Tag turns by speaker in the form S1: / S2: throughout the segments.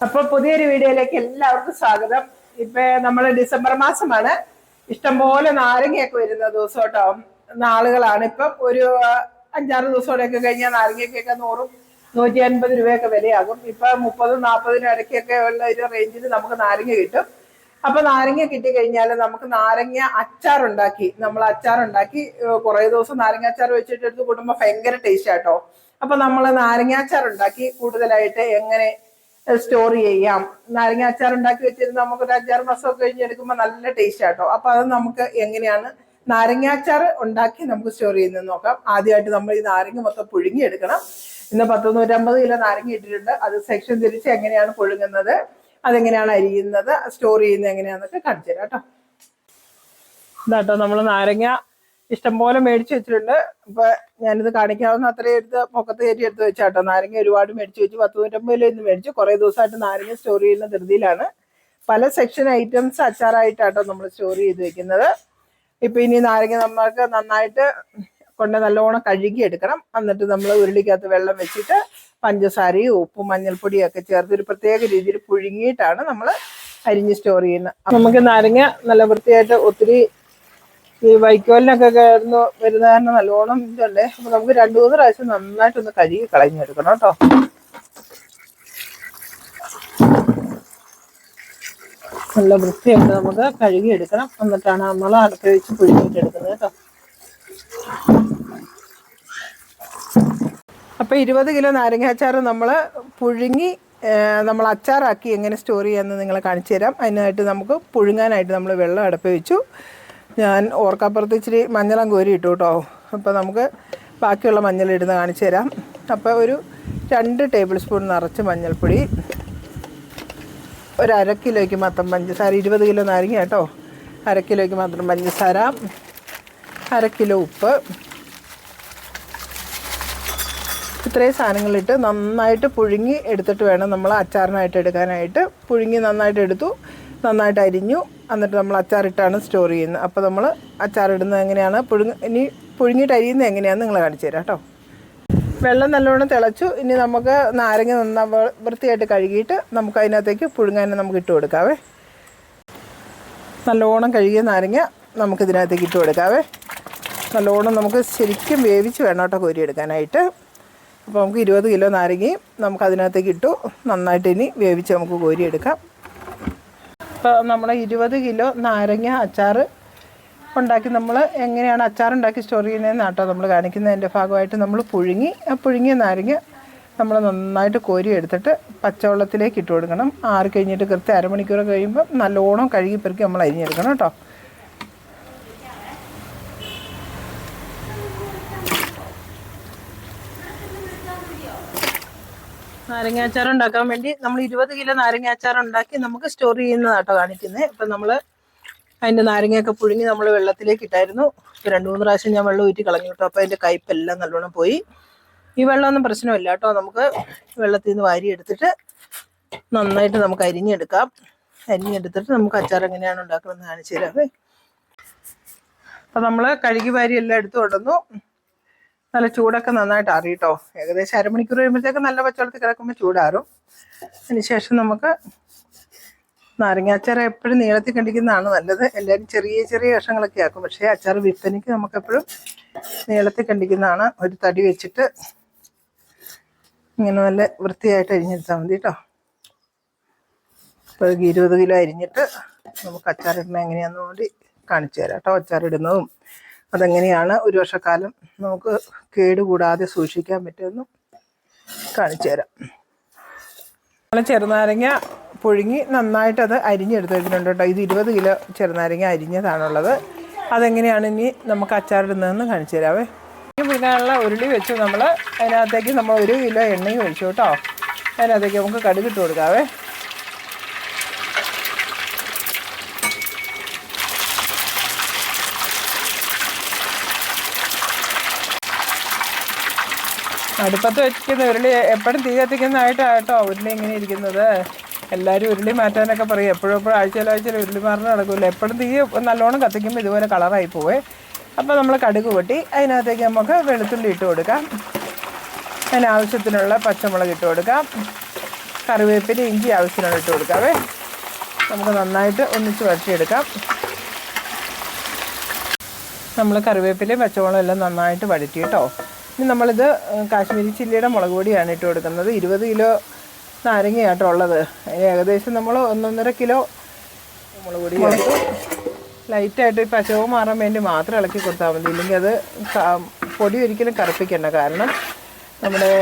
S1: അപ്പൊ പുതിയൊരു വീഡിയോയിലേക്ക് എല്ലാവർക്കും സ്വാഗതം. ഇപ്പൊ നമ്മൾ ഡിസംബർ മാസമാണ്. ഇഷ്ടംപോലെ നാരങ്ങയൊക്കെ വരുന്ന ദിവസം കേട്ടോ. നാളുകളാണ്. ഇപ്പൊ ഒരു അഞ്ചാറ് ദിവസമോടെയൊക്കെ കഴിഞ്ഞാൽ നാരങ്ങയ്ക്കൊക്കെ നൂറും നൂറ്റി അൻപത് രൂപയൊക്കെ വിലയാകും. ഇപ്പൊ മുപ്പതും നാൽപ്പതിനും ഇടയ്ക്കൊക്കെ ഉള്ള ഒരു റേഞ്ചിൽ നമുക്ക് നാരങ്ങ കിട്ടും. അപ്പൊ നാരങ്ങ കിട്ടി കഴിഞ്ഞാൽ നമുക്ക് നാരങ്ങ അച്ചാർ ഉണ്ടാക്കി നമ്മൾ അച്ചാർ കുറേ ദിവസം നാരങ്ങ അച്ചാർ വെച്ചിട്ട് എടുത്ത് കൂടുമ്പോൾ ഭയങ്കര ടേസ്റ്റ് ആട്ടോ അപ്പൊ നമ്മൾ നാരങ്ങ അച്ചാർ ഉണ്ടാക്കി കൂടുതലായിട്ട് എങ്ങനെ സ്റ്റോർ ചെയ്യാം. നാരങ്ങ അച്ചാർ ഉണ്ടാക്കി വെച്ചിരുന്ന നമുക്ക് ഒരു അഞ്ചാറ് മാസമൊക്കെ കഴിഞ്ഞ് എടുക്കുമ്പോൾ നല്ല ടേസ്റ്റ് ആട്ടോ. അപ്പൊ അത് നമുക്ക് എങ്ങനെയാണ് നാരങ്ങ അച്ചാർ ഉണ്ടാക്കി നമുക്ക് സ്റ്റോർ ചെയ്യുന്നത് നോക്കാം. ആദ്യമായിട്ട് നമ്മൾ ഈ നാരങ്ങ മൊത്തം പുഴുങ്ങി എടുക്കണം ഇന്ന് പത്ത് നൂറ്റമ്പത് കിലോ നാരങ്ങ ഇട്ടിട്ടുണ്ട്. അത് സെക്ഷൻ തിരിച്ച് എങ്ങനെയാണ് പുഴുങ്ങുന്നത് അതെങ്ങനെയാണ് അരിയുന്നത് സ്റ്റോർ ചെയ്യുന്നത് എങ്ങനെയാണെന്നൊക്കെ കാണിച്ചു തരാം കേട്ടോ. ഇതാട്ടോ നമ്മൾ നാരങ്ങ ഇഷ്ടംപോലെ മേടിച്ചു വെച്ചിട്ടുണ്ട്. അപ്പൊ ഞാനിത് കാണിക്കാവുന്ന അത്രയും എടുത്ത് പൊക്കത്ത് കയറ്റി എടുത്ത് വെച്ചാട്ടോ. നാരങ്ങ ഒരുപാട് മേടിച്ചു വെച്ചു. പത്ത് നൂറ്റമ്പത് രൂപ ഇന്ന് മേടിച്ചു. കുറെ ദിവസമായിട്ട് നാരങ്ങ സ്റ്റോർ ചെയ്യുന്ന ധൃതിയിലാണ്. പല സെക്ഷൻ ഐറ്റംസ് അച്ചാറായിട്ടാട്ടോ നമ്മൾ സ്റ്റോർ ചെയ്ത് വെക്കുന്നത്. ഇപ്പൊ ഇനി നാരങ്ങ നമ്മൾക്ക് നന്നായിട്ട് കൊണ്ട് നല്ലോണം കഴുകി എടുക്കണം. എന്നിട്ട് നമ്മൾ ഉരുളിക്കകത്ത് വെള്ളം വെച്ചിട്ട് പഞ്ചസാരയും ഉപ്പും മഞ്ഞൾപ്പൊടിയും ഒക്കെ ചേർത്ത് ഒരു പ്രത്യേക രീതിയിൽ പുഴുങ്ങിയിട്ടാണ് നമ്മൾ അരിഞ്ഞ് സ്റ്റോർ ചെയ്യുന്നത്. നമുക്ക് നാരങ്ങ നല്ല വൃത്തിയായിട്ട് ഒത്തിരി ഈ വൈക്കോലിനൊക്കെ കയറുന്നു വരുന്ന കാരണം നല്ലോണം ഇതുണ്ട്. അപ്പൊ നമുക്ക് രണ്ടു മൂന്ന് പ്രാവശ്യം നന്നായിട്ടൊന്ന് കഴുകി കളഞ്ഞെടുക്കണം കേട്ടോ. നല്ല വൃത്തിയായിട്ട് നമുക്ക് കഴുകി എടുക്കണം എന്നിട്ടാണ് നമ്മൾ അടുത്ത വെച്ച് പുഴുങ്ങിയിട്ട് എടുക്കുന്നത് കേട്ടോ. അപ്പൊ ഇരുപത് കിലോ നാരങ്ങ അച്ചാറ് നമ്മൾ പുഴുങ്ങി നമ്മൾ അച്ചാറാക്കി എങ്ങനെ സ്റ്റോർ ചെയ്യാമെന്ന് നിങ്ങളെ കാണിച്ചു തരാം അതിനായിട്ട് നമുക്ക് പുഴുങ്ങാനായിട്ട് നമ്മൾ വെള്ളം അടുപ്പ് വെച്ചു ഞാൻ ഓർക്കപ്പുറത്ത് ഇച്ചിരി മഞ്ഞളം കോരി ഇട്ടു കേട്ടോ. അപ്പോൾ നമുക്ക് ബാക്കിയുള്ള മഞ്ഞൾ ഇടുന്ന കാണിച്ചു തരാം. അപ്പോൾ ഒരു രണ്ട് ടേബിൾ സ്പൂൺ നിറച്ച് മഞ്ഞൾപ്പൊടി. ഒരു അര കിലോയ്ക്ക് മാത്രം പഞ്ചസാര ഇരുപത് കിലോ നാരങ്ങ കേട്ടോ. അര കിലോയ്ക്ക് മാത്രം പഞ്ചസാര അര കിലോ ഉപ്പ്. ഇത്രയും സാധനങ്ങളിട്ട് നന്നായിട്ട് പുഴുങ്ങി എടുത്തിട്ട് വേണം നമ്മൾ അച്ചാറിനായിട്ട് എടുക്കാനായിട്ട്. പുഴുങ്ങി നന്നായിട്ട് എടുത്തു നന്നായിട്ട് അരിഞ്ഞു. എന്നിട്ട് നമ്മൾ അച്ചാറിട്ടാണ് സ്റ്റോർ ചെയ്യുന്നത്. അപ്പോൾ നമ്മൾ അച്ചാറിടുന്നത് എങ്ങനെയാണ്? പുഴുങ്ങ ഇനി പുഴുങ്ങിയിട്ട് അരിയുന്നത് എങ്ങനെയാണെന്ന് നിങ്ങൾ കാണിച്ചു തരാം കേട്ടോ. വെള്ളം നല്ലോണം തിളച്ചു. ഇനി നമുക്ക് നാരങ്ങ നന്നാ വൃത്തിയായിട്ട് കഴുകിയിട്ട് നമുക്ക് അതിനകത്തേക്ക് പുഴുങ്ങാൻ നമുക്ക് ഇട്ട് കൊടുക്കാവേ. നല്ലോണം കഴുകിയ നാരങ്ങ നമുക്ക് ഇതിനകത്തേക്ക് ഇട്ട് കൊടുക്കാവേ. നല്ലോണം നമുക്ക് ശരിക്കും വേവിച്ച് വേണം കേട്ടോ കോരിയെടുക്കാനായിട്ട് അപ്പോൾ നമുക്ക് ഇരുപത് കിലോ നാരങ്ങയും നമുക്ക് അതിനകത്തേക്ക് ഇട്ടു. നന്നായിട്ട് ഇനി വേവിച്ച് നമുക്ക് കോരിയെടുക്കാം ഇപ്പോൾ നമ്മൾ ഇരുപത് കിലോ നാരങ്ങ അച്ചാർ ഉണ്ടാക്കി നമ്മൾ എങ്ങനെയാണ് അച്ചാർ ഉണ്ടാക്കി സ്റ്റോർ ചെയ്യുന്നതെന്ന് കേട്ടോ നമ്മൾ കാണിക്കുന്നതിന്റെ ഭാഗമായിട്ട് നമ്മൾ പുഴുങ്ങി ആ പുഴുങ്ങിയ നാരങ്ങ നമ്മൾ നന്നായിട്ട് കോരി എടുത്തിട്ട് പച്ചവെള്ളത്തിലേക്ക് ഇട്ട് കൊടുക്കണം. ആറ് കഴിഞ്ഞിട്ട് കൃത്യം അരമണിക്കൂർ കഴിയുമ്പോൾ നല്ലോണം കഴുകി പെറുക്കി നമ്മൾ അരിഞ്ഞെടുക്കണം കേട്ടോ. നാരങ്ങാച്ചാർ ഉണ്ടാക്കാൻ വേണ്ടി നമ്മൾ ഇരുപത് കിലോ നാരങ്ങാച്ചാർ ഉണ്ടാക്കി നമുക്ക് സ്റ്റോർ ചെയ്യുന്നതാട്ടോ കാണിക്കുന്നത് അപ്പം നമ്മൾ അതിന്റെ നാരങ്ങയൊക്കെ പുഴുങ്ങി നമ്മൾ വെള്ളത്തിലേക്ക് ഇട്ടായിരുന്നു. രണ്ട് മൂന്ന് പ്രാവശ്യം ഞാൻ വെള്ളം ഊറ്റി കളഞ്ഞു കേട്ടോ. അപ്പോൾ അതിന്റെ കയ്പെല്ലാം നല്ലോണം പോയി. ഈ വെള്ളമൊന്നും പ്രശ്നമില്ല കേട്ടോ. നമുക്ക് വെള്ളത്തിൽ നിന്ന് വാരി എടുത്തിട്ട് നന്നായിട്ട് നമുക്ക് അരിഞ്ഞെടുക്കാം. അരിഞ്ഞെടുത്തിട്ട് നമുക്ക് അച്ചാർ എങ്ങനെയാണ് ഉണ്ടാക്കണമെന്ന് കാണിച്ചു തരാം അപ്പം നമ്മൾ കഴുകി വാരി എല്ലാം എടുത്തു കൊണ്ടുവന്നു. നല്ല ചൂടൊക്കെ നന്നായിട്ട് അറിയട്ടോ ഏകദേശം അരമണിക്കൂർ കഴിയുമ്പോഴത്തേക്ക് നല്ല പച്ചവെള്ളത്തിൽ കിടക്കുമ്പോൾ ചൂടാറും. അതിനുശേഷം നമുക്ക് നാരങ്ങാച്ചാർ എപ്പോഴും നീളത്തിൽ കണ്ടിക്കുന്നതാണ് നല്ലത്. എല്ലാവരും ചെറിയ ചെറിയ കഷ്ണങ്ങളൊക്കെ ആക്കും. പക്ഷേ അച്ചാർ വിൽപ്പനയ്ക്ക് നമുക്കെപ്പോഴും നീളത്തിൽ കണ്ടിക്കുന്നതാണ് ഒരു തടി വെച്ചിട്ട് ഇങ്ങനെ നല്ല വൃത്തിയായിട്ട് അരിഞ്ഞെടുത്താൽ മതി കേട്ടോ ഇപ്പോൾ ഇരുപത് കിലോ അരിഞ്ഞിട്ട് നമുക്ക് അച്ചാറിടുന്ന എങ്ങനെയാണെന്ന് കൂടി കാണിച്ചു തരാം കേട്ടോ അച്ചാറിടുന്നതും അതെങ്ങനെയാണ് ഒരു വർഷക്കാലം നമുക്ക് കേടുകൂടാതെ സൂക്ഷിക്കാൻ പറ്റുമെന്നും കാണിച്ചു തരാം. നമ്മൾ ചെറുനാരങ്ങ പുഴുങ്ങി നന്നായിട്ടത് അരിഞ്ഞെടുത്ത് വെച്ചിട്ടുണ്ട് കേട്ടോ. ഇത് ഇരുപത് കിലോ ചെറുനാരങ്ങ അരിഞ്ഞതാണുള്ളത്. അതെങ്ങനെയാണ് ഇനി നമുക്ക് അച്ചാറിടുന്നതെന്ന് കാണിച്ചു തരാവേ. പിന്നെയുള്ള ഉരുളി വെച്ച് നമ്മൾ അതിനകത്തേക്ക് നമ്മൾ ഒരു കിലോ എണ്ണയും ഒഴിച്ചു കേട്ടോ. അതിനകത്തേക്ക് നമുക്ക് കടുകിട്ട് കൊടുക്കാവേ. അടുപ്പത്ത് വെച്ചിരിക്കുന്ന ഉരുളി എപ്പോഴും തീ കത്തിക്കുന്നതായിട്ടാണ് കേട്ടോ ഉരുളി ഇങ്ങനെ ഇരിക്കുന്നത്. എല്ലാവരും ഉരുളി മാറ്റാനൊക്കെ പറയും. എപ്പോഴും എപ്പോഴും ആഴ്ചയിൽ ആഴ്ചയിൽ ഉരുളി മാറണ നടക്കില്ല എപ്പോഴും തീ നല്ലോണം കത്തിക്കുമ്പോൾ ഇതുപോലെ കളറായി പോവേ. അപ്പോൾ നമ്മൾ കടുക് പൊട്ടി അതിനകത്തേക്ക് നമുക്ക് വെളുത്തുള്ളി ഇട്ട് കൊടുക്കാം. അതിനാവശ്യത്തിനുള്ള പച്ചമുളക് ഇട്ട് കൊടുക്കാം. കറിവേപ്പില ഇഞ്ചി ആവശ്യത്തിനുള്ള ഇട്ട് കൊടുക്കാവേ. നമുക്ക് നന്നായിട്ട് ഒന്നിച്ച് വഴറ്റിയെടുക്കാം. നമ്മൾ കറിവേപ്പിലയും പച്ചമുളകും എല്ലാം നന്നായിട്ട് വഴറ്റി കേട്ടോ. ഇനി നമ്മളിത് കാശ്മീരി ചില്ലിയുടെ മുളക് പൊടിയാണ് ഇട്ട് കൊടുക്കുന്നത്. ഇരുപത് കിലോ നാരങ്ങയാട്ടോ ഉള്ളത്. അതിന് ഏകദേശം നമ്മൾ ഒന്നൊന്നര കിലോ മുളക് പൊടി ചേർത്തു ലൈറ്റായിട്ട് ഈ പശവ് മാറാൻ വേണ്ടി മാത്രം ഇളക്കി കൊടുത്താൽ മതി. ഇല്ലെങ്കിൽ അത് പൊടി ഒരിക്കലും കറുപ്പിക്കണ്ട കാരണം നമ്മുടെ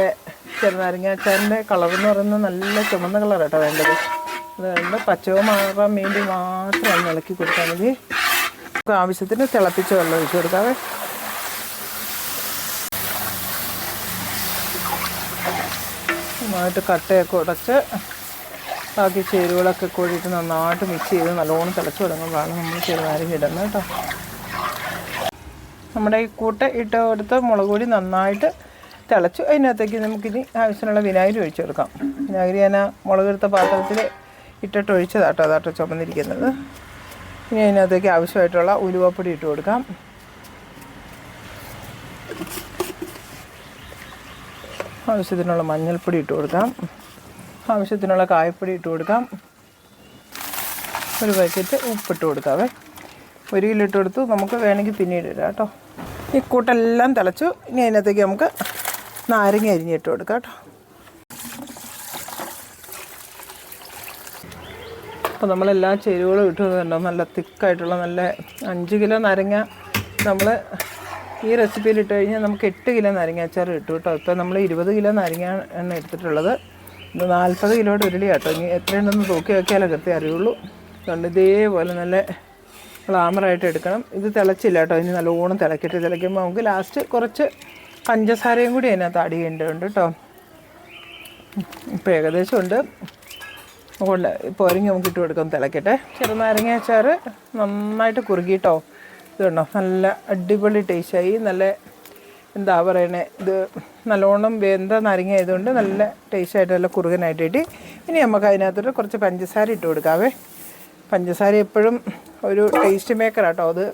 S1: ചെറുനാരങ്ങ അച്ചാറിന്റെ കളർ എന്ന് പറയുന്നത് നല്ല ചുമന്ന കളർ കേട്ടോ വേണ്ടത് അതുകൊണ്ട് പച്ചവ് മാറാൻ വേണ്ടി മാത്രം ഒന്ന് ഇളക്കി കൊടുത്താൽ മതി. നമുക്ക് ആവശ്യത്തിന് തിളപ്പിച്ച വെള്ളം ഒഴിച്ച് കൊടുക്കാവേ. നന്നായിട്ട് കട്ടയൊക്കെ ഉടച്ച് ബാക്കി ചേരുവകളൊക്കെ കൂടിയിട്ട് നന്നായിട്ട് മിക്സ് ചെയ്ത് നല്ലോണം തിളച്ച് തുടങ്ങുമ്പോഴാണ് നമ്മൾ ചെറുനാരങ്ങ ഇടുന്നത് കേട്ടോ. നമ്മുടെ ഈ കൂട്ട ഇട്ട് കൊടുത്ത് മുളക് പൊടി നന്നായിട്ട് തിളച്ചു അതിനകത്തേക്ക് നമുക്കിനി ആവശ്യത്തിനുള്ള വിനാഗിരി ഒഴിച്ചു കൊടുക്കാം. വിനാഗിരി ഞാൻ ആ മുളക് എടുത്ത പാത്രത്തിൽ ഇട്ടിട്ട് ഒഴിച്ചതാട്ടോ അതാട്ടോ ചുമന്നിരിക്കുന്നത്. ഇനി അതിനകത്തേക്ക് ആവശ്യമായിട്ടുള്ള ഉലുവപ്പൊടി ഇട്ട് കൊടുക്കാം. ആവശ്യത്തിനുള്ള മഞ്ഞൾപ്പൊടി ഇട്ട് കൊടുക്കാം. ആവശ്യത്തിനുള്ള കായപ്പൊടി ഇട്ട് കൊടുക്കാം. ഒരു പാക്കറ്റ് ഉപ്പിട്ട് കൊടുക്കാവേ. ഒരു കിലോ ഇട്ട് കൊടുത്തു. നമുക്ക് വേണമെങ്കിൽ പിന്നീട് ഇടാം കേട്ടോ. ഈ കൂട്ടെല്ലാം തിളച്ചു. ഇനി അതിനകത്തേക്ക് നമുക്ക് നാരങ്ങ അരിഞ്ഞിട്ട് കൊടുക്കാം കേട്ടോ. അപ്പോൾ നമ്മളെല്ലാ ചേരുവകളും ഇട്ട്. കണ്ടോ? നല്ല തിക്കായിട്ടുള്ള നല്ല അഞ്ച് കിലോ നാരങ്ങ നമ്മൾ ഈ റെസിപ്പിയിൽ ഇട്ട് കഴിഞ്ഞാൽ നമുക്ക് എട്ട് കിലോ നാരങ്ങ അച്ചാർ കിട്ടും ഇപ്പോൾ നമ്മൾ ഇരുപത് കിലോ നാരങ്ങ എണ്ണ എടുത്തിട്ടുള്ളത്. ഇത് നാൽപ്പത് കിലോയുടെ ഉരുളി കേട്ടോ ഇനി എത്രയുണ്ടെന്ന് തൂക്കി വെക്കാലേ കൃത്യം അറിയുള്ളൂ. അതുകൊണ്ട് ഇതേപോലെ നല്ല ഗ്ലാമറായിട്ട് എടുക്കണം. ഇത് തിളച്ചില്ല കേട്ടോ. ഇനി നല്ലോണം തിളക്കിയിട്ട് തിളയ്ക്കുമ്പോൾ നമുക്ക് ലാസ്റ്റ് കുറച്ച് പഞ്ചസാരയും കൂടി അതിനകത്ത് ആഡ് ചെയ്യേണ്ടതുണ്ട് കേട്ടോ. ഇപ്പോൾ ഏകദേശം ഉണ്ട്. കൊണ്ട് ഒരുങ്ങി നമുക്ക് ഇട്ട് കൊടുക്കാം തിളക്കട്ടെ. ചെറുനാരങ്ങ അച്ചാർ നന്നായിട്ട് കുറുകിട്ടോ ഇത് കണ്ടോ നല്ല അടിപൊളി ടേസ്റ്റായി നല്ല എന്താ പറയണേ ഇത് നല്ലോണം വെന്ത നാരങ്ങ ആയതുകൊണ്ട് നല്ല ടേസ്റ്റായിട്ട് നല്ല കുറുകനായിട്ട് കിട്ടി ഇനി നമുക്ക് അതിനകത്തോട്ട് കുറച്ച് പഞ്ചസാര ഇട്ട് കൊടുക്കാവേ. പഞ്ചസാര എപ്പോഴും ഒരു ടേസ്റ്റ് മേക്കറാട്ടോ അത്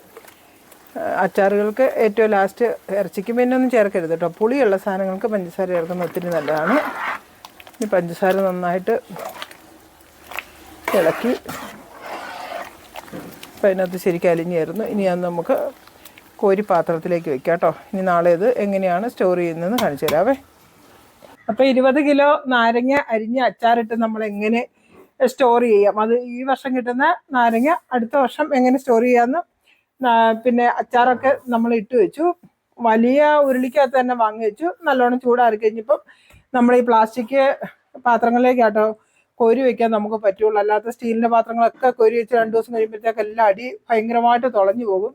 S1: അച്ചാറുകൾക്ക് ഏറ്റവും ലാസ്റ്റ് ഇറച്ചിക്ക് പിന്നെ ഒന്നും ചേർക്കരുത് കേട്ടോ. പുളിയുള്ള സാധനങ്ങൾക്ക് പഞ്ചസാര ചേർക്കുന്നത് ഒത്തിരി നല്ലതാണ്. ഈ പഞ്ചസാര നന്നായിട്ട് ഇളക്കി അപ്പം അതിനകത്ത് ശരിക്കും അലിഞ്ഞായിരുന്നു. ഇനി അത് നമുക്ക് കോരി പാത്രത്തിലേക്ക് വെക്കാം കേട്ടോ ഇനി നാളെ ഇത് എങ്ങനെയാണ് സ്റ്റോർ ചെയ്യുന്നതെന്ന് കാണിച്ചു തരാവേ. അപ്പോൾ ഇരുപത് കിലോ നാരങ്ങ അരിഞ്ഞ് അച്ചാറിട്ട് നമ്മൾ എങ്ങനെ സ്റ്റോർ ചെയ്യാം. അത് ഈ വർഷം കിട്ടുന്ന നാരങ്ങ അടുത്ത വർഷം എങ്ങനെ സ്റ്റോർ ചെയ്യാമെന്ന് പിന്നെ അച്ചാറൊക്കെ നമ്മൾ ഇട്ട് വെച്ചു. വലിയ ഉരുളിക്കകത്ത് തന്നെ വാങ്ങി വെച്ചു. നല്ലോണം ചൂടാറി കഴിഞ്ഞപ്പം നമ്മൾ ഈ പ്ലാസ്റ്റിക് പാത്രങ്ങളിലേക്കാട്ടോ കോരി വെക്കാൻ നമുക്ക് പറ്റുള്ളൂ. അല്ലാത്ത സ്റ്റീലിന്റെ പാത്രങ്ങളൊക്കെ കോരി വെച്ച് രണ്ട് ദിവസം കഴിയുമ്പോഴത്തേക്ക് എല്ലാം അടി ഭയങ്കരമായിട്ട് തുളഞ്ഞു പോകും.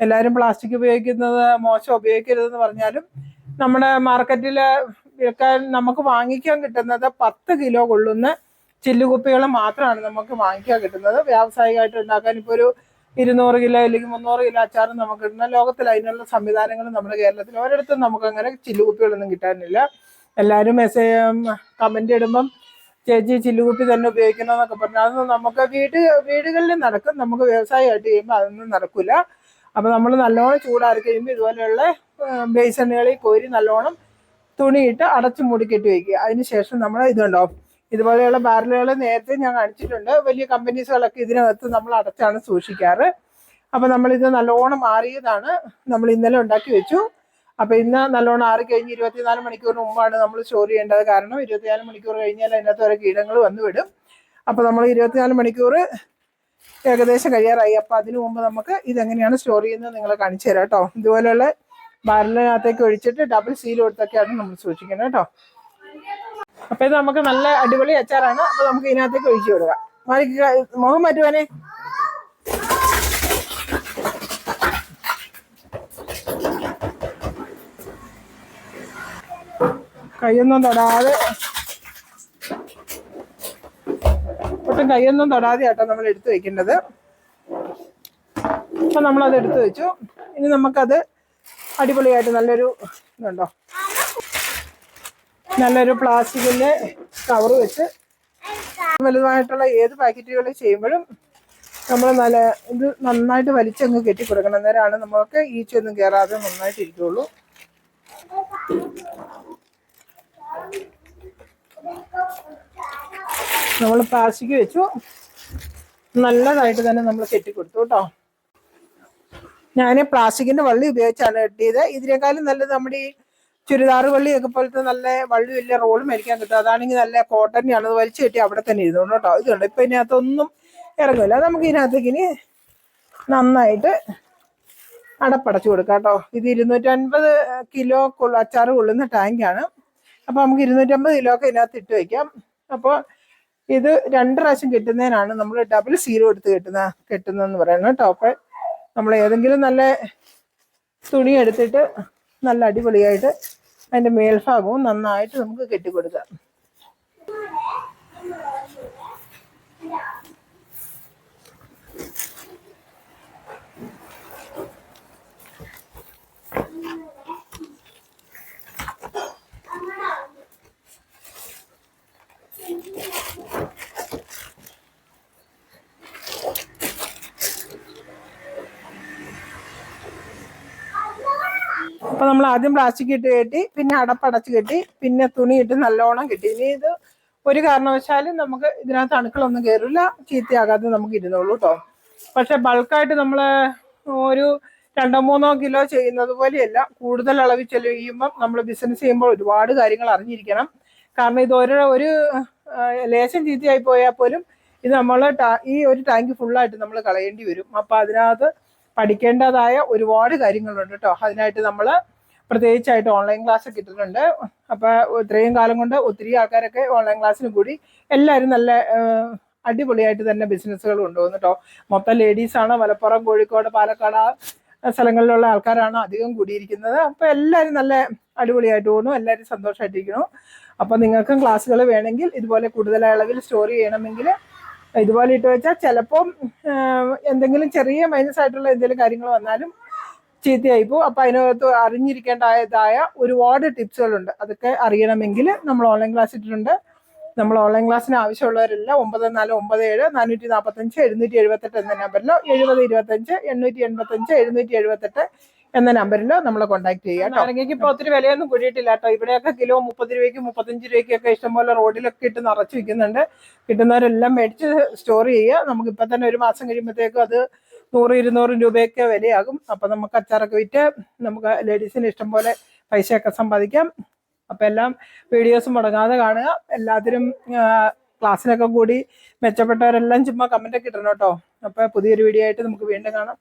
S1: എല്ലാവരും പ്ലാസ്റ്റിക് ഉപയോഗിക്കുന്നത് മോശം ഉപയോഗിക്കരുതെന്ന് പറഞ്ഞാലും നമ്മുടെ മാർക്കറ്റിൽ വിൽക്കാൻ നമുക്ക് വാങ്ങിക്കാൻ കിട്ടുന്നത് പത്ത് കിലോ കൊള്ളുന്ന ചില്ലുകുപ്പികൾ മാത്രമാണ് നമുക്ക് വാങ്ങിക്കാൻ കിട്ടുന്നത്. വ്യാവസായികമായിട്ട് ഉണ്ടാക്കാൻ ഇപ്പോൾ ഒരു ഇരുന്നൂറ് കിലോ അല്ലെങ്കിൽ മുന്നൂറ് കിലോ അച്ചാറും നമുക്ക് കിട്ടുന്ന ലോകത്തിൽ അതിനുള്ള സംവിധാനങ്ങൾ നമ്മുടെ കേരളത്തിൽ ഒരിടത്തും നമുക്ക് അങ്ങനെ ചില്ലുകുപ്പികളൊന്നും കിട്ടാനില്ല. എല്ലാവരും മെസ്സേജ് കമന്റ് ഇടുമ്പം ചേച്ചി ചില്ലുകുപ്പി തന്നെ ഉപയോഗിക്കണം എന്നൊക്കെ പറഞ്ഞു അതൊന്നും നമുക്ക് വീട് വീടുകളിൽ നടക്കും. നമുക്ക് വ്യവസായമായിട്ട് ചെയ്യുമ്പോൾ അതൊന്നും നടക്കില്ല അപ്പോൾ നമ്മൾ നല്ലോണം ചൂടാറി കഴിയുമ്പോൾ ഇതുപോലെയുള്ള ബേസണുകളിൽ കോരി നല്ലോണം തുണിയിട്ട് അടച്ചു മൂടിക്കെട്ടി വയ്ക്കുക. അതിന് ശേഷം നമ്മൾ ഇതുണ്ടോ ഇതുപോലെയുള്ള ബാരലുകൾ നേരത്തെ ഞാൻ കാണിച്ചിട്ടുണ്ട്. വലിയ കമ്പനീസുകളൊക്കെ ഇതിനകത്ത് നമ്മൾ അടച്ചാണ് സൂക്ഷിക്കാറ്. അപ്പോൾ നമ്മളിത് നല്ലോണം മാറിയതാണ്. നമ്മൾ ഇന്നലെ ഉണ്ടാക്കി വെച്ചു. അപ്പോൾ ഇന്ന് നല്ലോണം ആറ് കഴിഞ്ഞ് ഇരുപത്തിനാല് മണിക്കൂറിന് മുമ്പാണ് നമ്മൾ സ്റ്റോർ ചെയ്യേണ്ടത്. കാരണം ഇരുപത്തിനാല് മണിക്കൂർ കഴിഞ്ഞാൽ അതിനകത്ത് ഓരോ കീടങ്ങൾ വന്നു വിടും. അപ്പോൾ നമ്മൾ ഇരുപത്തിനാല് മണിക്കൂർ ഏകദേശം കഴിയാറായി. അപ്പോൾ അതിനു മുമ്പ് നമുക്ക് ഇതെങ്ങനെയാണ് സ്റ്റോർ ചെയ്യുന്നത് നിങ്ങളെ കാണിച്ചു തരാം കേട്ടോ. ഇതുപോലെയുള്ള ബാരലിനകത്തേക്ക് ഒഴിച്ചിട്ട് ഡബിൾ സീൽ കൊടുത്തൊക്കെയാണ് നമ്മൾ സൂക്ഷിക്കുന്നത് കേട്ടോ. അപ്പോൾ ഇത് നമുക്ക് നല്ല അടിപൊളി അച്ചാറാണ്. അപ്പോൾ നമുക്ക് ഇതിനകത്തേക്ക് ഒഴിച്ചു കൊടുക്കാം. മുഖം മാറ്റുവാനേ. കൈയൊന്നും തൊടാതെ ഒട്ടും കൈയൊന്നും തൊടാതെ ആട്ടോ നമ്മൾ എടുത്തു വെക്കേണ്ടത്. അപ്പം നമ്മളത് എടുത്തു വെച്ചു. ഇനി നമുക്കത് അടിപൊളിയായിട്ട് നല്ലൊരു ഇതുണ്ടോ? നല്ലൊരു പ്ലാസ്റ്റിക്കിന്റെ കവർ വെച്ച് വലുതായിട്ടുള്ള ഏത് പാക്കറ്റുകൾ ചെയ്യുമ്പോഴും നമ്മൾ നല്ല ഇത് നന്നായിട്ട് വലിച്ചങ്ങ് കെട്ടി കൊടുക്കണം അന്നേരമാണ് നമ്മൾക്ക് ഈച്ചയൊന്നും കയറാതെ നന്നായിട്ട് ഇരിക്കുള്ളൂ നമ്മൾ പ്ലാസ്റ്റിക് വെച്ചു. നല്ലതായിട്ട് തന്നെ നമ്മൾ കെട്ടിക്കൊടുത്തു കേട്ടോ. ഞാൻ പ്ലാസ്റ്റിക്കിന്റെ വള്ളി ഉപയോഗിച്ചാണ് കെട്ടിയത്. ഇതിനേക്കാളും നല്ലത് നമ്മുടെ ഈ ചുരിദാർ വള്ളിയൊക്കെ പോലത്തെ നല്ല വള്ളി വലിയ റോൾ മേടിക്കാൻ കിട്ടും. അതാണെങ്കിൽ നല്ല കോട്ടനെയാണ് അത് വലിച്ചു കെട്ടി അവിടെ തന്നെ ഇരുന്നോണ്ട് കേട്ടോ. ഇതുണ്ട് ഇപ്പൊ ഇതിനകത്തൊന്നും ഇറങ്ങില്ല നമുക്ക് ഇതിനകത്തേക്ക് ഇനി നന്നായിട്ട് അടപ്പടച്ചു കൊടുക്കാം കേട്ടോ. ഇത് ഇരുന്നൂറ്റൻപത് കിലോ കൊള്ള അച്ചാറ് കൊള്ളുന്ന ടാങ്കാണ് അപ്പോൾ നമുക്ക് ഇരുന്നൂറ്റമ്പത് കിലോ ഒക്കെ ഇതിനകത്ത് ഇട്ട് വയ്ക്കാം അപ്പോൾ ഇത് രണ്ട് പ്രാവശ്യം കിട്ടുന്നതിനാണ് നമ്മൾ ഡബിൾ സീറോ എടുത്ത് കിട്ടുന്ന കിട്ടുന്നതെന്ന് പറയുന്നത് ടോപ്പ് നമ്മൾ ഏതെങ്കിലും നല്ല തുണി എടുത്തിട്ട് നല്ല അടിപൊളിയായിട്ട് അതിന്റെ മേൽഭാഗവും നന്നായിട്ട് നമുക്ക് കെട്ടിക്കൊടുക്കാം. അപ്പൊ നമ്മൾ ആദ്യം പ്ലാസ്റ്റിക് ഇട്ട് കെട്ടി പിന്നെ അടപ്പടച്ച് കെട്ടി പിന്നെ തുണി ഇട്ട് നല്ലോണം കെട്ടി. ഇനി ഇത് ഒരു കാരണവശാലും നമുക്ക് ഇതിനകത്ത് അണുക്കളൊന്നും കയറില്ല ചീത്തയാകാതെ നമുക്ക് ഇരുന്നുള്ളൂ കേട്ടോ പക്ഷെ ബൾക്കായിട്ട് നമ്മൾ ഒരു രണ്ടോ മൂന്നോ കിലോ ചെയ്യുന്നത് പോലെയല്ല കൂടുതൽ അളവിൽ ചെലവഴിയുമ്പം നമ്മൾ ബിസിനസ് ചെയ്യുമ്പോൾ ഒരുപാട് കാര്യങ്ങൾ അറിഞ്ഞിരിക്കണം. കാരണം ഇത് ഒരു ഒരു ലേശം ചീത്തയായി പോയാൽ പോലും ഇത് നമ്മൾ ഈ ഒരു ടാങ്ക് ഫുള്ളായിട്ട് നമ്മൾ കളയേണ്ടി വരും. അപ്പം അതിനകത്ത് പഠിക്കേണ്ടതായ ഒരുപാട് കാര്യങ്ങളുണ്ട് കേട്ടോ. അതിനായിട്ട് നമ്മൾ പ്രത്യേകിച്ചായിട്ട് ഓൺലൈൻ ക്ലാസ് ഒക്കെ ഇട്ടിട്ടുണ്ട്. അപ്പോൾ ഇത്രയും കാലം കൊണ്ട് ഒത്തിരി ആൾക്കാരൊക്കെ ഓൺലൈൻ ക്ലാസ്സിന് കൂടി എല്ലാവരും നല്ല അടിപൊളിയായിട്ട് തന്നെ ബിസിനസ്സുകൾ കൊണ്ടുപോകുന്നു കേട്ടോ. മൊത്തം ലേഡീസാണ് മലപ്പുറം കോഴിക്കോട് പാലക്കാട് ആ സ്ഥലങ്ങളിലുള്ള ആൾക്കാരാണ് അധികം കൂടിയിരിക്കുന്നത്. അപ്പോൾ എല്ലാവരും നല്ല അടിപൊളിയായിട്ട് പോകുന്നു. എല്ലാവരും സന്തോഷമായിട്ടിരിക്കുന്നു അപ്പോൾ നിങ്ങൾക്കും ക്ലാസ്സുകൾ വേണമെങ്കിൽ ഇതുപോലെ കൂടുതൽ അളവിൽ സ്റ്റോർ ചെയ്യണമെങ്കിൽ ഇതുപോലെ ഇട്ട് വെച്ചാൽ ചിലപ്പം എന്തെങ്കിലും ചെറിയ മൈനസ് ആയിട്ടുള്ള എന്തെങ്കിലും കാര്യങ്ങൾ വന്നാലും ചീത്തയായി പോകും. അപ്പോൾ അതിനകത്ത് അറിഞ്ഞിരിക്കേണ്ടതായ ഒരുപാട് ടിപ്സുകളുണ്ട്. അതൊക്കെ അറിയണമെങ്കിൽ നമ്മൾ ഓൺലൈൻ ക്ലാസ് ഇട്ടിട്ടുണ്ട്. നമ്മൾ ഓൺലൈൻ ക്ലാസ്സിന് ആവശ്യമുള്ളവരെല്ലാം ഒമ്പത് നാല് ഒമ്പത് ഏഴ് നാനൂറ്റി നാൽപ്പത്തഞ്ച് എഴുന്നൂറ്റി എഴുപത്തെട്ട് എന്ന നമ്പറിലോ എഴുപത് ഇരുപത്തഞ്ച് എണ്ണൂറ്റി എൺപത്തഞ്ച് എഴുന്നൂറ്റി എഴുപത്തെട്ട് എന്ന നമ്പറിലോ നമ്മളെ കോൺടാക്ട് ചെയ്യാം നാരങ്ങയ്ക്ക് ഇപ്പൊ ഒത്തിരി വിലയൊന്നും കൂടിയിട്ടില്ല കേട്ടോ. ഇവിടെയൊക്കെ കിലോ മുപ്പത് രൂപയ്ക്ക് മുപ്പത്തഞ്ച് രൂപയ്ക്കൊക്കെ ഇഷ്ടംപോലെ റോഡിലൊക്കെ ഇട്ട് നിറച്ച് വിൽക്കുന്നുണ്ട്. കിട്ടുന്നവരെല്ലാം മേടിച്ച് സ്റ്റോർ ചെയ്യുക. നമുക്ക് ഇപ്പൊ തന്നെ ഒരു മാസം കഴിയുമ്പോഴത്തേക്കും അത് നൂറ് ഇരുന്നൂറ് രൂപയൊക്കെ വിലയാകും. അപ്പൊ നമുക്ക് അച്ചാറൊക്കെ വിറ്റ് നമുക്ക് ലേഡീസിന് ഇഷ്ടംപോലെ പൈസയൊക്കെ സമ്പാദിക്കാം. അപ്പം എല്ലാം വീഡിയോസ് മുടങ്ങാതെ കാണുക. എല്ലാത്തിനും ക്ലാസ്സിലൊക്കെ കൂടി മെച്ചപ്പെട്ടവരെല്ലാം ചുമ്മാ കമന്റൊക്കെ ഇടണം കേട്ടോ. അപ്പോൾ പുതിയൊരു വീഡിയോ ആയിട്ട് നമുക്ക് വീണ്ടും കാണാം.